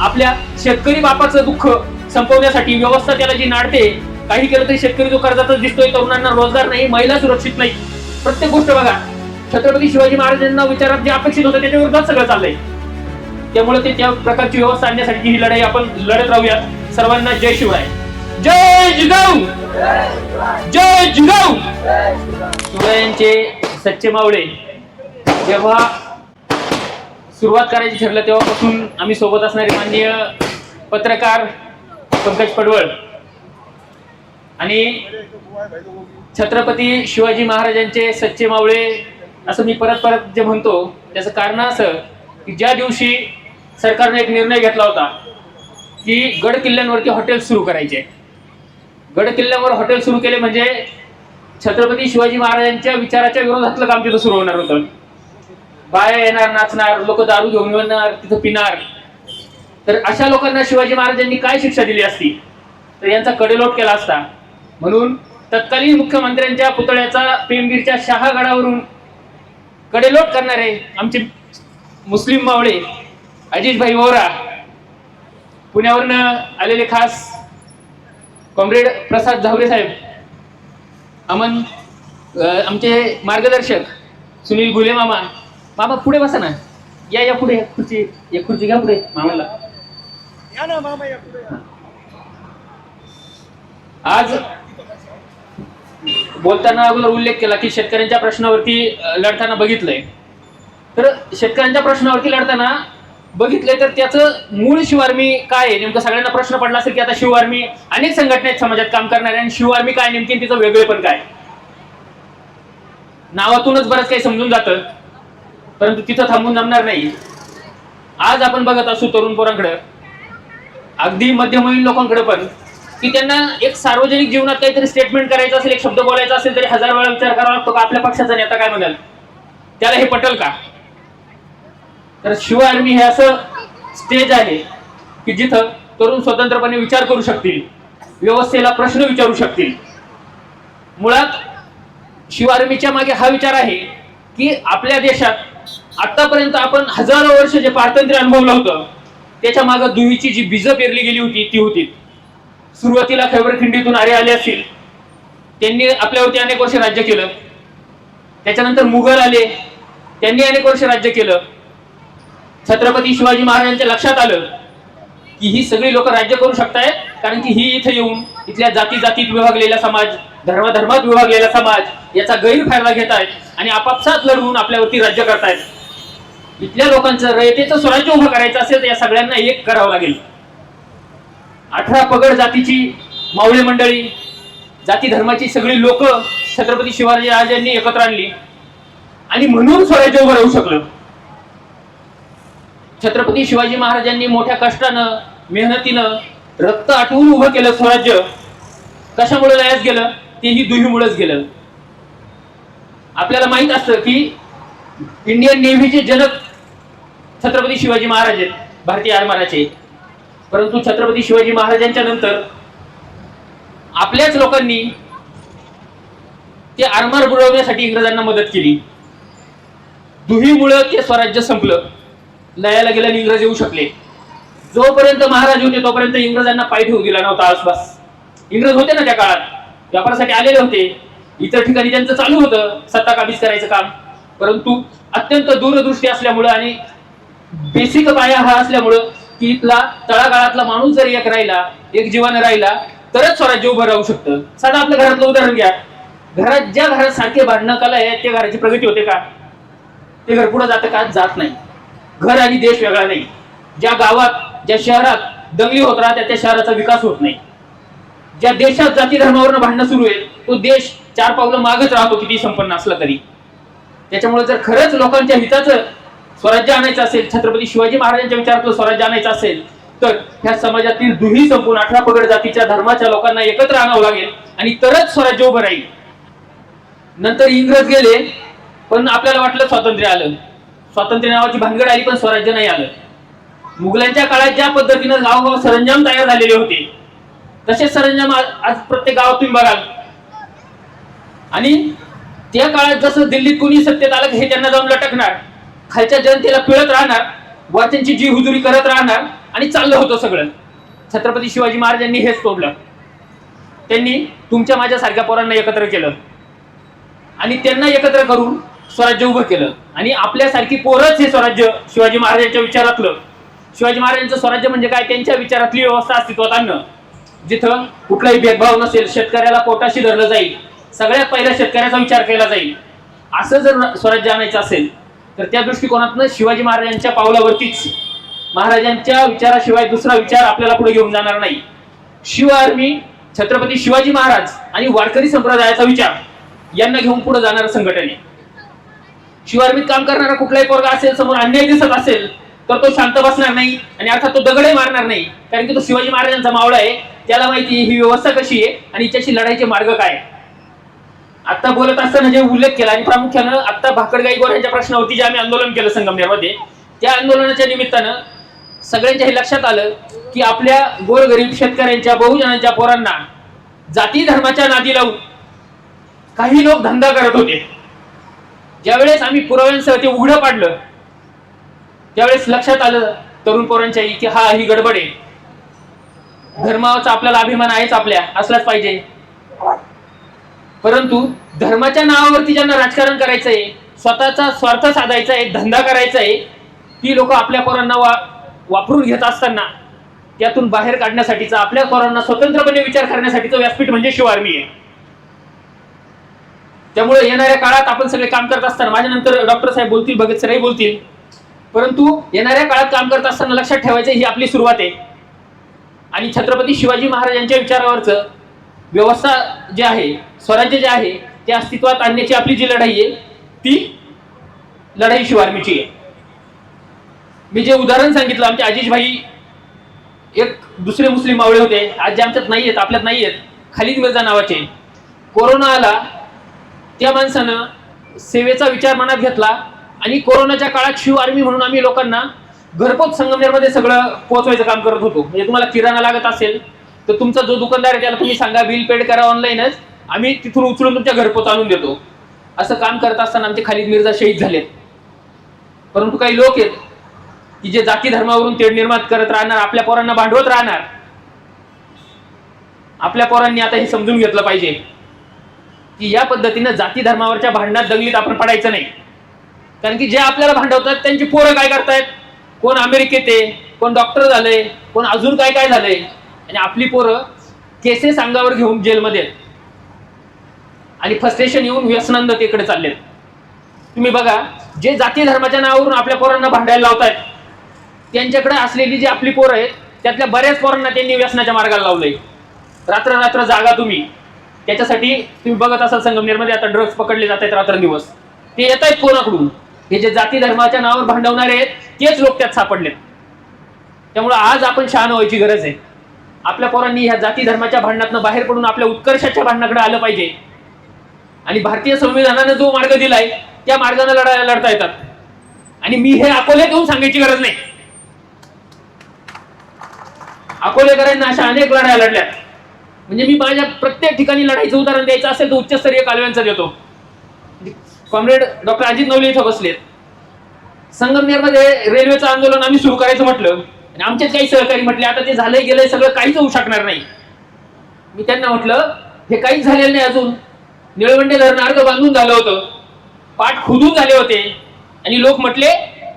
आपल्या शेतकरी बापाचं दुःख संपवण्यासाठी व्यवस्था त्याला जी नाडते काही केलं तरी शेतकरी जो कर्जातच दिसतोय तरुणांना रोजगार नाही महिला सुरक्षित नाही. प्रत्येक गोष्ट बघा छत्रपती शिवाजी महाराजांना विचारात जे अपेक्षित होतं त्याच्या विरोधात सगळं चाललंय. त्यामुळे ते त्या प्रकारची व्यवस्था आणण्यासाठी ही लढाई आपण लढत राहूयात. सर्वांना जय शिवराय. जय जिजाऊ! जय जिजाऊ! शिवरायांचे सच्चे मावळे जेव्हा सुरुवात करायची ठरलं तेव्हापासून आम्ही सोबत असणारे माननीय पत्रकार पंकज पडवळ आणि छत्रपती शिवाजी महाराजांचे सच्चे मावळे असं मी परत परत जे म्हणतो त्याचं कारण असं की ज्या दिवशी सरकारने एक निर्णय घेतला होता की गड किल्ल्यांवरती हॉटेल सुरू करायचे. गड किल्ल्यावर हॉटेल सुरू केले म्हणजे छत्रपती शिवाजी महाराजांच्या विचाराच्या विरोधातलं काम तिथं सुरू होणार होतं. बाया येणार नाचणार लोक दारू घेऊन येणार तिथं पिणार. तर अशा लोकांना शिवाजी महाराजांनी काय शिक्षा दिली असती? तर यांचा कडेलोट केला असता. म्हणून तत्कालीन मुख्यमंत्र्यांच्या पुतळ्याचा पेमगीरच्या शहागडावरून कडेलोट करणारे आमचे मुस्लिम मावळे अजितभाई वोरा पुण्यावरनं आलेले खास कॉम्रेड प्रसाद झावरे साहेब अमन आमचे मार्गदर्शक सुनील गुलेमामा मामा मामा पुढे बसा ना. या या पुढे खुर्ची एक खुर्ची घ्या पुढे मामाला. या ना मामा या पुढे. या. आज बोलताना अगोदर उल्लेख केला की शेतकऱ्यांच्या प्रश्नावरती अ, लढताना बघितलंय. तर शेतकऱ्यांच्या प्रश्नावरती लढताना बघितलंय तर त्याचं मूळ शिवआर्मी काय आहे? नेमकं सगळ्यांना प्रश्न पडला असेल की आता शिवआर्मी अनेक संघटना आहेत समाजात काम करणारे आणि शिवआर्मी काय नेमकी आणि तिचं वेगळेपण काय? नावातूनच बरंच काही समजून जातं. परंतु तिथं थांबून जमणार नाही. आज आपण बघत असू तरुण पोरांकडे. अगदी मध्यमवयीन लोकांकडे पण की त्यांना एक सार्वजनिक जीवनात काहीतरी स्टेटमेंट करायचं असेल एक शब्द बोलायचा असेल तरी हजार वेळा विचार करावा लागतो का आपल्या पक्षाचा नेता काय म्हणाल? त्याला हे पटल का? तर शिव आर्मी हे असं स्टेज आहे की जिथं तरुण स्वतंत्रपणे विचार करू शकतील व्यवस्थेला प्रश्न विचारू शकतील. मुळात शिव आर्मीच्या मागे हा विचार आहे की आपल्या देशात आतापर्यंत आपण हजारो वर्ष जे पारतंत्र्य अनुभवलं होतं त्याच्यामागे दुहीची जी बीजं पेरली गेली होती ती होती. सुरुवातीला खैबर खिंडीतून आरे आले असतील. त्यांनी आपल्यावरती अनेक वर्ष राज्य केलं. त्याच्यानंतर मुघल आले. त्यांनी अनेक वर्ष राज्य केलं. छत्रपती शिवाजी महाराजांच्या लक्षात आलं की ही सगळी लोक राज्य करू शकतायत कारण की ही इथे येऊन इथल्या जाती जातीत विभागलेला समाज धर्मधर्मात विभागलेला समाज याचा गैरफायदा घेत आहेत आणि आपापसात लढवून आपल्यावरती राज्य करतायत. इथल्या लोकांचं रयतेचं स्वराज्य उभं करायचं असेल तर या सगळ्यांना एक करावं लागेल. अठरा पगड जातीची मावळे मंडळी जाती धर्माची सगळी लोक छत्रपती शिवाजी राजांनी एकत्र आणली. आणि म्हणून स्वराज्य उभं राहू शकलं. छत्रपती शिवाजी महाराजांनी मोठ्या कष्टानं मेहनतीनं रक्त आठवून उभं केलं स्वराज्य. कशामुळे लयास गेलं? तेही दुहीमुळेच गेलं. आपल्याला माहीत असतं की इंडियन नेव्हीचे जनक छत्रपती शिवाजी महाराज आहेत भारतीय आरमाराचे परंतु छत्रपती शिवाजी महाराजांच्या नंतर आपल्याच लोकांनी ते आरमार बुडवण्यासाठी इंग्रजांना मदत केली. दुहीमुळं ते स्वराज्य संपलं. लयाला गेल्याने इंग्रज येऊ शकले. जोपर्यंत महाराज होते तोपर्यंत इंग्रजांना पाय ठेवू दिला नव्हता आसपास. इंग्रज होते ना त्या काळात. व्यापारासाठी आलेले होते. इतर ठिकाणी त्यांचं चालू होतं. सत्ता काबीज करायचं काम. परंतु अत्यंत दूरदृष्टी असल्यामुळं आणि बेसिक पाया हा असल्यामुळं की इथला तळागाळातला माणूस जर एक राहिला एक जीवन राहिला तरच स्वराज्य उभं राहू शकतं. साधा आपल्या घरातलं उदाहरण घ्या. घरात ज्या घरात सारखे भांडणं कला आहे त्या घराची प्रगती होते का? ते घर पुढे जातं का? जात नाही. घर आणि देश वेगळा नाही. ज्या गावात ज्या शहरात दंगली होत राहत्या त्या शहराचा विकास होत नाही. ज्या देशात जाती धर्मावरनं भांडणं सुरू आहे तो देश चार पावलं मागच राहतो किती संपन्न असला तरी. त्याच्यामुळे जर खरंच लोकांच्या हिताचं स्वराज्य आणायचं असेल छत्रपती शिवाजी महाराजांच्या विचारातलं स्वराज्य आणायचं असेल तर ह्या समाजातील दुही संपून अठरा पगड जातीच्या धर्माच्या लोकांना एकत्र आणावं लागेल आणि तरच स्वराज्य उभं राहील. नंतर इंग्रज गेले पण आपल्याला वाटलं स्वातंत्र्य आलं. स्वातंत्र्य नावाची भानगड आली पण स्वराज्य नाही आलं. मुघलांच्या काळात ज्या पद्धतीनं गावगाव सरंजाम तयार झालेले होते तसेच सरंजाम आज आज प्रत्येक गावात तुम्ही बघाल. आणि त्या काळात जसं दिल्लीत कोणी सत्तेत आलं हे त्यांना जाऊन लटकणार. खालच्या जनतेला पिळत राहणार वरच्यांची जी हुजुरी करत राहणार आणि चाललं होतं सगळं. छत्रपती शिवाजी महाराजांनी हेच तोडलं त्यांनी तुमच्या माझ्यासारख्या पोरांना एकत्र केलं. आणि त्यांना एकत्र करून स्वराज्य उभं केलं. आणि आपल्यासारखी पोरच हे स्वराज्य शिवाजी महाराजांच्या विचारातलं. शिवाजी महाराजांचं स्वराज्य म्हणजे काय? त्यांच्या विचारातली व्यवस्था अस्तित्वात आणणं. जिथं कुठलाही भेदभाव नसेल शेतकऱ्याला पोटाशी धरलं जाईल. सगळ्यात पहिला शेतकऱ्याचा विचार केला जाईल. असं जर स्वराज्य आणायचं असेल तर त्या दृष्टिकोनातनं शिवाजी महाराजांच्या पावलावरतीच महाराजांच्या विचाराशिवाय दुसरा विचार आपल्याला पुढे घेऊन जाणार नाही. शिव आर्मी छत्रपती शिवाजी महाराज आणि वारकरी संप्रदायाचा विचार यांना घेऊन पुढे जाणार संघटने शिव आर्मीत काम करणारा कुठलाही पोरगा असेल समोर अन्याय दिसत असेल तर तो शांत बसणार नाही आणि अर्थात तो दगडही मारणार नाही कारण की तो शिवाजी महाराजांचा मावळा आहे. त्याला माहिती ही व्यवस्था कशी आहे आणि हिच्याशी लढाईचे मार्ग काय आता बोलत असताना जे उल्लेख केला आणि प्रामुख्यानं आता भाकड गाईगोर यांच्या प्रश्नावरती जे आम्ही आंदोलन केलं संगमनेरमध्ये त्या आंदोलनाच्या निमित्तानं सगळ्यांच्या हे लक्षात आलं की आपल्या गोरगरीब शेतकऱ्यांच्या बहुजनांच्या पोरांना जाती धर्माच्या नादी लावून काही लोक धंदा करत होते. ज्यावेळेस आम्ही पुराव्यांसह ते उघडं पाडलं त्यावेळेस लक्षात आलं तरुण पोरांच्या की हा ही गडबड आहे. धर्माचा आपल्याला अभिमान आहेच आपल्या असलाच पाहिजे. परंतु धर्माच्या नावावरती ज्यांना राजकारण करायचंय स्वतःचा स्वार्थ साधायचा आहे धंदा करायचा आहे ती लोक आपल्या पोरांना वा वापरून घेत असताना त्यातून बाहेर काढण्यासाठीचा आपल्या पोरांना स्वतंत्रपणे विचार करण्यासाठीचं व्यासपीठ म्हणजे शिवार्मी आहे. त्यामुळे येणाऱ्या काळात आपण सगळे काम करत असताना माझ्या नंतर डॉक्टर साहेब बोलतील भगत सरही बोलतील परंतु येणाऱ्या काळात काम करत असताना लक्षात ठेवायचं ही आपली सुरुवात आहे. आणि छत्रपती शिवाजी महाराजांच्या विचारावरचं व्यवस्था जे आहे स्वराज्य जे आहे ते अस्तित्वात आणण्याची आपली जी लढाई आहे ती लढाई शिवारमीची आहे. मी जे उदाहरण सांगितलं आमचे आजीज भाई एक दुसरे मुस्लिम मावळे होते. आज जे आमच्यात नाही आहेत आपल्यात नाही आहेत खालिद मिर्झा नावाचे. कोरोना आला त्या माणसानं सेवेचा विचार मनात घेतला आणि कोरोनाच्या काळात शिव आर्मी म्हणून आम्ही लोकांना घरपोच संगमनेरमध्ये सगळं पोहोचवायचं काम करत होतो. म्हणजे तुम्हाला किराणा लागत असेल तर तुमचा जो दुकानदार आहे त्याला तुम्ही सांगा बिल पेड करा ऑनलाईनच आम्ही तिथून उचलून तुमच्या घरपोच आणून देतो. असं काम करत असताना आमचे खालिद मिर्झा शहीद झालेत. परंतु काही लोक आहेत की जे जाती धर्मावरून तेढ निर्माण करत राहणार आपल्या पोरांना भांडवत राहणार. आपल्या पोरांनी आता हे समजून घेतलं पाहिजे की या पद्धतीनं जाती धर्मावरच्या भांडणात दंगलीत आपण पडायचं नाही. कारण की जे आपल्याला भांडवतात त्यांची पोरं काय करतायत? कोण अमेरिकेत आहे कोण डॉक्टर झालंय कोण अजून काय काय झालंय? आणि आपली पोरं केसेस अंगावर घेऊन जेलमध्ये आहेत. आणि फ्रस्ट्रेशन येऊन व्यसनांधतेकडे चाललेत. तुम्ही बघा जे जाती धर्माच्या नावावरून आपल्या पोरांना भांडायला लावतायत त्यांच्याकडे असलेली जी आपली पोरं आहेत त्यातल्या बऱ्याच पोरांना त्यांनी व्यसनाच्या मार्गाला लावलंय. रात्र रात्र जागा तुम्ही. त्याच्यासाठी तुम्ही बघत असाल संगमनेरमध्ये आता ड्रग्ज पकडले जात आहेत रात्रंदिवस. ते येत आहेत कोणाकडून? हे जे जाती धर्माच्या नावावर भांडवणारे आहेत तेच लोक त्यात सापडलेत. त्यामुळे आज आपण शहाण व्हायची गरज आहे. आपल्या पोरांनी ह्या जाती धर्माच्या भांडणातनं बाहेर पडून आपल्या उत्कर्षाच्या भांडणाकडे आलं पाहिजे. आणि भारतीय संविधानानं जो मार्ग दिलाय त्या मार्गाने लढा लढता येतात. आणि मी हे अकोल्यात येऊन सांगायची गरज नाही. अकोलेकरांना अशा अनेक लढाया लढल्या म्हणजे मी माझ्या प्रत्येक ठिकाणी लढाईचं उदाहरण द्यायचं असेल तर उच्चस्तरीय कालव्यांचा देतो. कॉम्रेड डॉक्टर अजित नवले इथं बसलेत. संगमनेरमध्ये रेल्वेचं आंदोलन आम्ही सुरू करायचं म्हटलं. आणि काही सहकारी म्हटले आता ते झालंय गेलंय सगळं काहीच होऊ शकणार नाही. मी त्यांना म्हटलं हे काहीच झालेलं नाही अजून. निळवंडे धरण अर्ध बांधून झालं होतं. पाठ खुदून झाले होते. आणि लोक म्हटले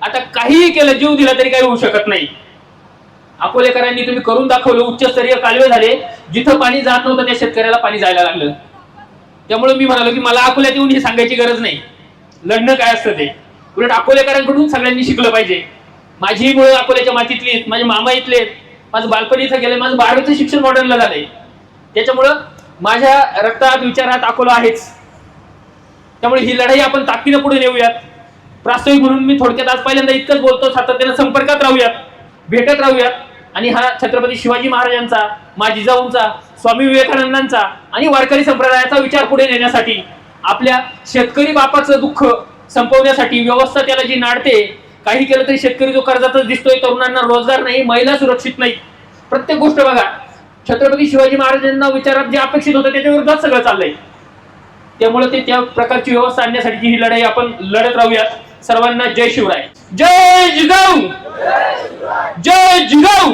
आता काहीही केलं जीव दिला तरी काही होऊ शकत नाही. अकोलेकरांनी तुम्ही करून दाखवलं उच्चस्तरीय कालवे झाले. जिथं पाणी जात नव्हतं त्या शेतकऱ्याला पाणी जायला लागलं. त्यामुळे मी म्हणालो की मला अकोल्यात येऊन हे सांगायची गरज नाही. लढणं काय असतं ते? उलट अकोलेकरांकडून सगळ्यांनी शिकलं पाहिजे. माझी मुळे अकोल्याच्या मातीतली आहेत माझे मामा इथले आहेत. माझं बालपण इथं गेलं माझं बारावीचं शिक्षण मॉडर्नला झालंय. त्याच्यामुळं माझ्या रक्तात विचारात अकोला आहेच. त्यामुळे ही लढाई आपण ताकदीनं पुढे नेऊयात. प्रास्ताविक म्हणून मी थोडक्यात आज पहिल्यांदा इतकंच बोलतो सातत्यानं संपर्कात राहूयात भेटत राहूयात. आणि हा छत्रपती शिवाजी महाराजांचा माझी जिजाऊंचा स्वामी विवेकानंदांचा आणि वारकरी संप्रदायाचा विचार पुढे नेण्यासाठी आपल्या शेतकरी बापाचं दुःख संपवण्यासाठी व्यवस्था त्याला जी नाडते काही केलं तरी शेतकरी जो कर्जातच दिसतोय तरुणांना रोजगार नाही महिला सुरक्षित नाही. प्रत्येक गोष्ट बघा छत्रपती शिवाजी महाराजांना विचारात जे अपेक्षित होतं त्याच्या विरोधात सगळं चाललंय. त्यामुळे ते त्या प्रकारची व्यवस्था आणण्यासाठी ही लढाई आपण लढत राहूयात. सर्वांना जय शिवराय. जय जिगाऊ जय जिगाऊ